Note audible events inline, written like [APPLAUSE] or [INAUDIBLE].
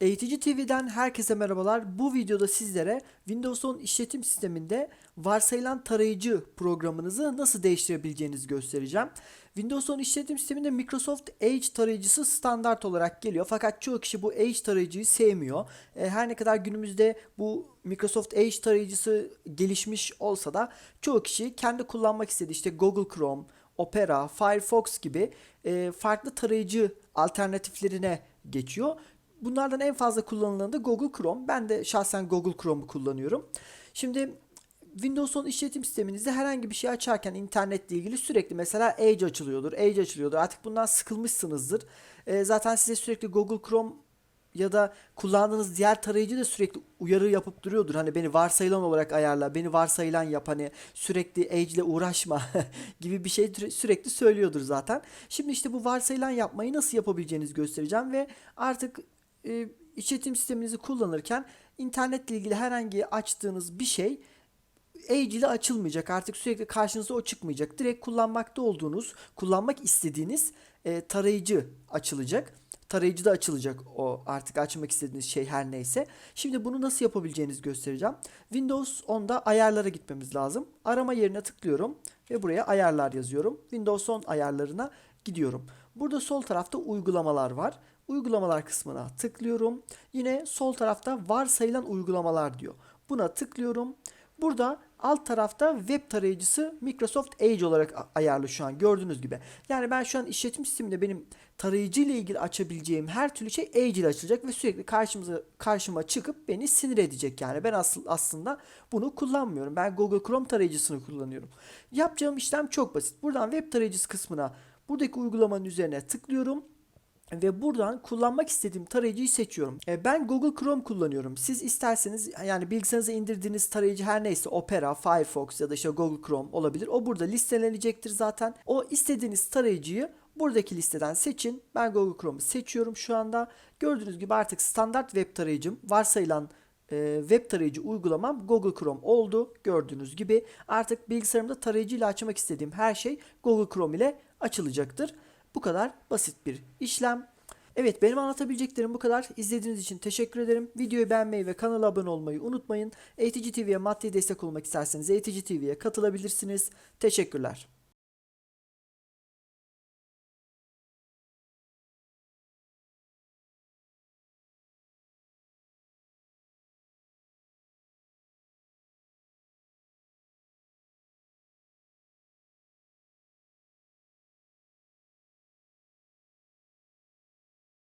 Eğitici TV'den herkese merhabalar. Bu videoda sizlere Windows 10 işletim sisteminde varsayılan tarayıcı programınızı nasıl değiştirebileceğinizi göstereceğim. Windows 10 işletim sisteminde Microsoft Edge tarayıcısı standart olarak geliyor. Fakat çoğu kişi bu Edge tarayıcıyı sevmiyor. E, Her ne kadar günümüzde bu Microsoft Edge tarayıcısı gelişmiş olsa da çoğu kişi kendi kullanmak istediği işte Google Chrome, Opera, Firefox gibi e, farklı tarayıcı alternatiflerine geçiyor. Bunlardan en fazla kullanılanı da Google Chrome. Ben de şahsen Google Chrome'u kullanıyorum. Şimdi Windows 10 işletim sisteminizde herhangi bir şey açarken internetle ilgili sürekli mesela Edge açılıyordur, Edge açılıyordur. Artık bundan sıkılmışsınızdır. E, zaten size sürekli Google Chrome ya da kullandığınız diğer tarayıcı da sürekli uyarı yapıp duruyordur. Hani beni varsayılan olarak ayarla, beni varsayılan yap hani sürekli Edge ile uğraşma [LAUGHS] gibi bir şey sürekli söylüyordur zaten. Şimdi işte bu varsayılan yapmayı nasıl yapabileceğinizi göstereceğim ve artık e, işletim sisteminizi kullanırken internetle ilgili herhangi açtığınız bir şey Edge ile açılmayacak. Artık sürekli karşınıza o çıkmayacak. Direkt kullanmakta olduğunuz, kullanmak istediğiniz e, tarayıcı açılacak. Tarayıcıda açılacak o artık açmak istediğiniz şey her neyse. Şimdi bunu nasıl yapabileceğinizi göstereceğim. Windows 10'da ayarlara gitmemiz lazım. Arama yerine tıklıyorum ve buraya ayarlar yazıyorum. Windows 10 ayarlarına gidiyorum. Burada sol tarafta uygulamalar var. Uygulamalar kısmına tıklıyorum. Yine sol tarafta varsayılan uygulamalar diyor. Buna tıklıyorum. Burada alt tarafta web tarayıcısı Microsoft Edge olarak ayarlı şu an gördüğünüz gibi. Yani ben şu an işletim sisteminde benim tarayıcı ile ilgili açabileceğim her türlü şey Edge ile açılacak ve sürekli karşımıza karşıma çıkıp beni sinir edecek yani. Ben asıl aslında bunu kullanmıyorum. Ben Google Chrome tarayıcısını kullanıyorum. Yapacağım işlem çok basit. Buradan web tarayıcısı kısmına buradaki uygulamanın üzerine tıklıyorum ve buradan kullanmak istediğim tarayıcıyı seçiyorum. E, ben Google Chrome kullanıyorum. Siz isterseniz yani bilgisayarınıza indirdiğiniz tarayıcı her neyse Opera, Firefox ya da işte Google Chrome olabilir. O burada listelenecektir zaten. O istediğiniz tarayıcıyı buradaki listeden seçin. Ben Google Chrome'u seçiyorum şu anda. Gördüğünüz gibi artık standart web tarayıcım varsayılan e, web tarayıcı uygulamam Google Chrome oldu. Gördüğünüz gibi artık bilgisayarımda tarayıcı ile açmak istediğim her şey Google Chrome ile açılacaktır. Bu kadar basit bir işlem. Evet benim anlatabileceklerim bu kadar. İzlediğiniz için teşekkür ederim. Videoyu beğenmeyi ve kanala abone olmayı unutmayın. Eğitici TV'ye maddi destek olmak isterseniz Eğitici TV'ye katılabilirsiniz. Teşekkürler.